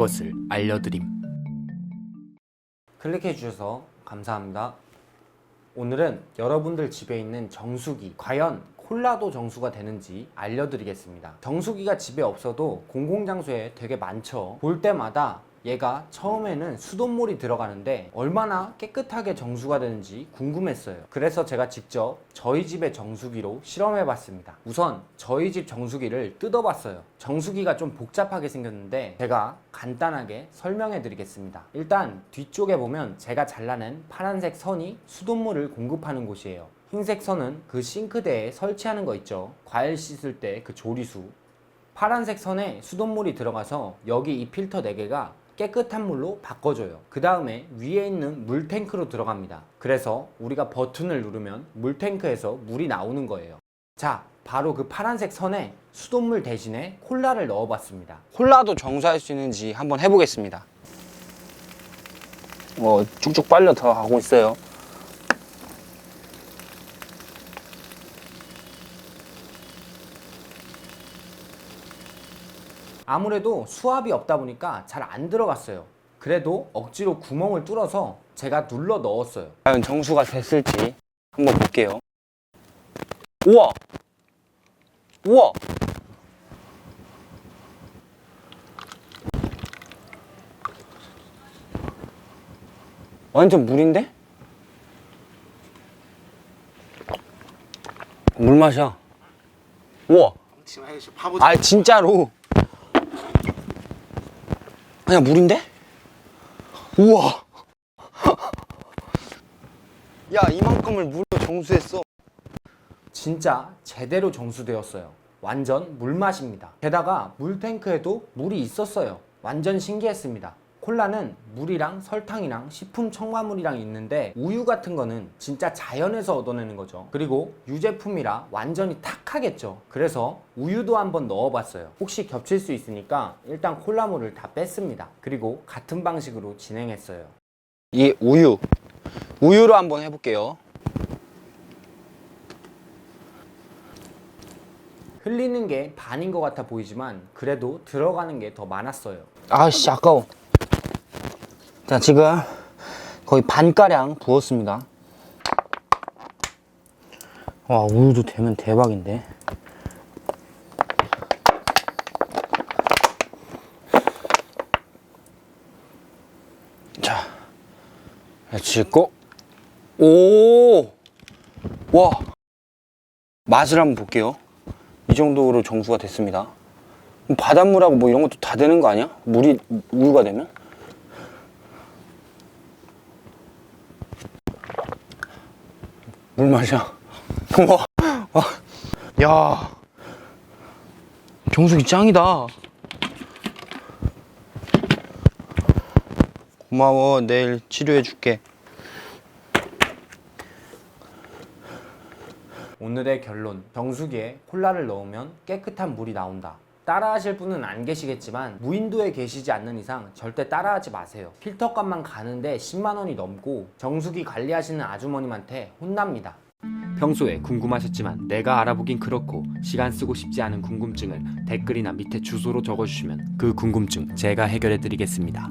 그것을 알려드림. 클릭해 주셔서 감사합니다. 오늘은 여러분들 집에 있는 정수기 과연 콜라도 정수가 되는지 알려드리겠습니다. 정수기가 집에 없어도 공공장소에 되게 많죠. 볼 때마다 얘가 처음에는 수돗물이 들어가는데 얼마나 깨끗하게 정수가 되는지 궁금했어요. 그래서 제가 직접 저희 집의 정수기로 실험해 봤습니다. 우선 저희 집 정수기를 뜯어 봤어요. 정수기가 좀 복잡하게 생겼는데 제가 간단하게 설명해 드리겠습니다. 일단 뒤쪽에 보면 제가 잘라낸 파란색 선이 수돗물을 공급하는 곳이에요. 흰색 선은 그 싱크대에 설치하는 거 있죠. 과일 씻을 때 그 조리수. 파란색 선에 수돗물이 들어가서 여기 이 필터 4개가 깨끗한 물로 바꿔줘요. 그 다음에 위에 있는 물탱크로 들어갑니다. 그래서 우리가 버튼을 누르면 물탱크에서 물이 나오는 거예요. 자, 바로 그 파란색 선에 수돗물 대신에 콜라를 넣어봤습니다. 콜라도 정수할 수 있는지 한번 해보겠습니다. 뭐 쭉쭉 빨려 들어가고 있어요. 아무래도 수압이 없다 보니까 잘 안 들어갔어요. 그래도 억지로 구멍을 뚫어서 제가 눌러 넣었어요. 과연 정수가 됐을지 한번 볼게요. 우와! 우와! 완전 물인데? 물 맛이야. 우와! 아 진짜로. 그냥 물인데? 우와! 야 이만큼을 물로 정수했어. 진짜 제대로 정수되었어요. 완전 물맛입니다. 게다가 물탱크에도 물이 있었어요. 완전 신기했습니다. 콜라는 물이랑 설탕이랑 식품 첨가물이랑 있는데 우유 같은 거는 진짜 자연에서 얻어내는 거죠. 그리고 유제품이라 완전히 탁하겠죠. 그래서 우유도 한번 넣어봤어요. 혹시 겹칠 수 있으니까 일단 콜라물을 다 뺐습니다. 그리고 같은 방식으로 진행했어요. 이 우유. 우유로 한번 해볼게요. 흘리는 게 반인 것 같아 보이지만 그래도 들어가는 게 더 많았어요. 아씨 아까워. 자 지금 거의 반가량 부었습니다. 와 우유도 되면 대박인데. 자, 짓고 오, 와 맛을 한번 볼게요. 이 정도로 정수가 됐습니다. 바닷물하고 뭐 이런 것도 다 되는 거 아니야? 물이 우유가 되면? 물 마셔. 와, 와, 야, 정수기 짱이다. 고마워, 내일 치료해 줄게. 오늘의 결론 정수기에 콜라를 넣으면 깨끗한 물이 나온다 따라 하실 분은 안 계시겠지만 무인도에 계시지 않는 이상 절대 따라 하지 마세요 필터값만 가는데 10만 원이 넘고 정수기 관리하시는 아주머님한테 혼납니다 평소에 궁금하셨지만 내가 알아보긴 그렇고 시간 쓰고 싶지 않은 궁금증을 댓글이나 밑에 주소로 적어주시면 그 궁금증 제가 해결해 드리겠습니다.